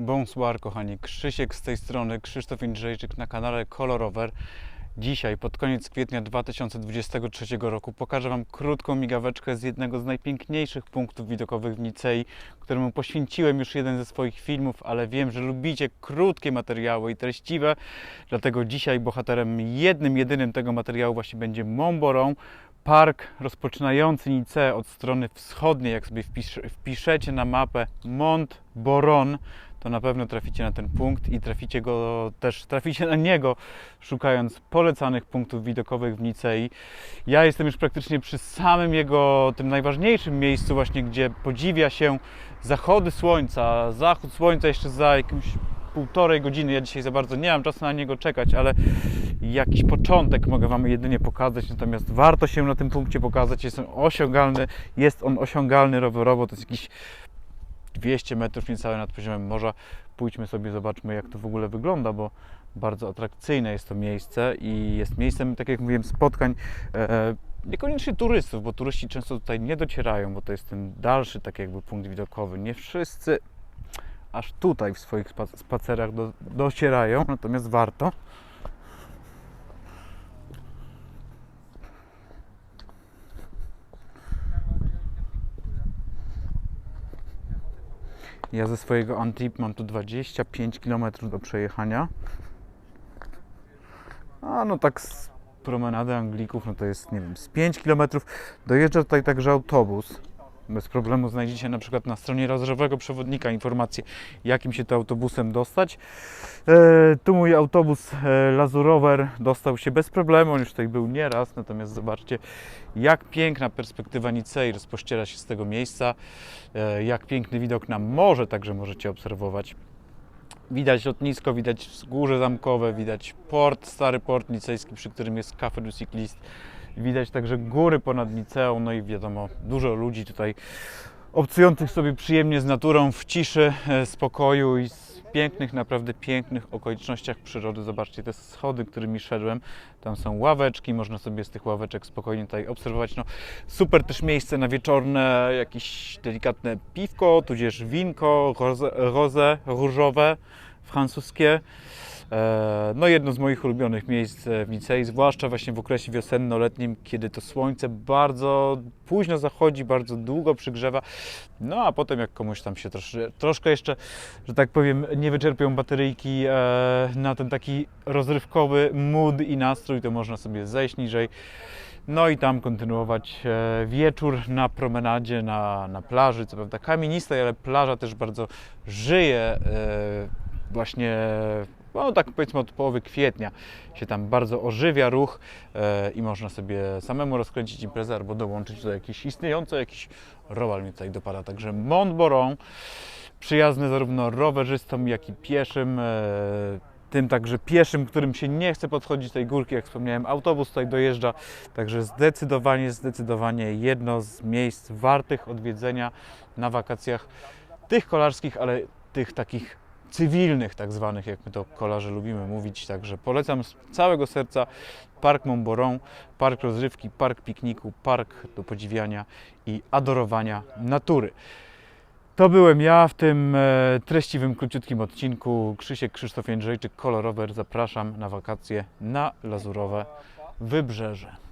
Bonsoir kochani, Krzysiek z tej strony, Krzysztof Indrzejczyk na kanale Kolorower. Dzisiaj, pod koniec kwietnia 2023 roku, pokażę Wam krótką migaweczkę z jednego z najpiękniejszych punktów widokowych w Nicei, któremu poświęciłem już jeden ze swoich filmów, ale wiem, że lubicie krótkie materiały i treściwe, dlatego dzisiaj bohaterem jednym, jedynym tego materiału właśnie będzie Montboron, park rozpoczynający Niceę od strony wschodniej. Jak sobie wpisz, wpiszecie na mapę Mont Boron, to na pewno traficie na ten punkt i traficie go też, traficie na niego szukając polecanych punktów widokowych w Nicei. Ja jestem już praktycznie przy samym jego, tym najważniejszym miejscu właśnie, gdzie podziwia się zachody słońca, zachód słońca jeszcze za jakimś półtorej godziny. Ja dzisiaj za bardzo nie mam czasu na niego czekać, ale jakiś początek mogę Wam jedynie pokazać, natomiast warto się na tym punkcie pokazać. Jest on osiągalny, jest on osiągalny rowerowo, to jest jakiś 200 metrów niecałe nad poziomem morza. Pójdźmy sobie, zobaczmy jak to w ogóle wygląda, bo bardzo atrakcyjne jest to miejsce i jest miejscem, tak jak mówiłem, spotkań e, niekoniecznie turystów, bo turyści często tutaj nie docierają, bo to jest ten dalszy tak jakby punkt widokowy. Nie wszyscy aż tutaj w swoich spa- spacerach do, docierają, natomiast warto. Ja ze swojego Antip mam tu 25 km do przejechania. A no tak z promenady Anglików, no to jest nie wiem, z 5 km. Dojeżdża tutaj także autobus. Bez problemu znajdziecie na przykład na stronie rozrzewego przewodnika informację, jakim się to autobusem dostać. E, tu mój autobus e, Lazurower dostał się bez problemu, on już tutaj był nieraz, natomiast zobaczcie, jak piękna perspektywa Nicei rozpościera się z tego miejsca, e, jak piękny widok na morze także możecie obserwować. Widać lotnisko, widać wzgórze zamkowe, widać port, stary port nicejski, przy którym jest Café du Cycliste. Widać także góry ponad Niceą, no i wiadomo, dużo ludzi tutaj obcujących sobie przyjemnie z naturą, w ciszy, e, spokoju i z pięknych, naprawdę pięknych okolicznościach przyrody. Zobaczcie te schody, którymi szedłem. Tam są ławeczki, można sobie z tych ławeczek spokojnie tutaj obserwować. No, super też miejsce na wieczorne, jakieś delikatne piwko, tudzież winko, roze, roze różowe, francuskie. E, No jedno z moich ulubionych miejsc e, w Nicei, zwłaszcza właśnie w okresie wiosenno-letnim, kiedy to słońce bardzo późno zachodzi, bardzo długo przygrzewa. No a potem jak komuś tam się trosz, troszkę jeszcze, że tak powiem, nie wyczerpią bateryjki e, na ten taki rozrywkowy mood i nastrój, to można sobie zejść niżej. No i tam kontynuować wieczór na promenadzie, na, na plaży, co prawda kamienistej, ale plaża też bardzo żyje właśnie, no tak powiedzmy od połowy kwietnia się tam bardzo ożywia ruch e, i można sobie samemu rozkręcić imprezę albo dołączyć do jakiejś istniejącej, jakiś rowal mnie tutaj dopada. Także Mont Boron, przyjazny zarówno rowerzystom, jak i pieszym. E, tym także pieszym, którym się nie chce podchodzić tej górki, jak wspomniałem, autobus tutaj dojeżdża, także zdecydowanie, zdecydowanie jedno z miejsc wartych odwiedzenia na wakacjach tych kolarskich, ale tych takich cywilnych tak zwanych, jak my to kolarze lubimy mówić, także polecam z całego serca Park Montboron, park rozrywki, park pikniku, park do podziwiania i adorowania natury. To byłem ja w tym e, treściwym, króciutkim odcinku. Krzysiek Krzysztof Jędrzejczyk, kolorower. Zapraszam na wakacje na lazurowe wybrzeże.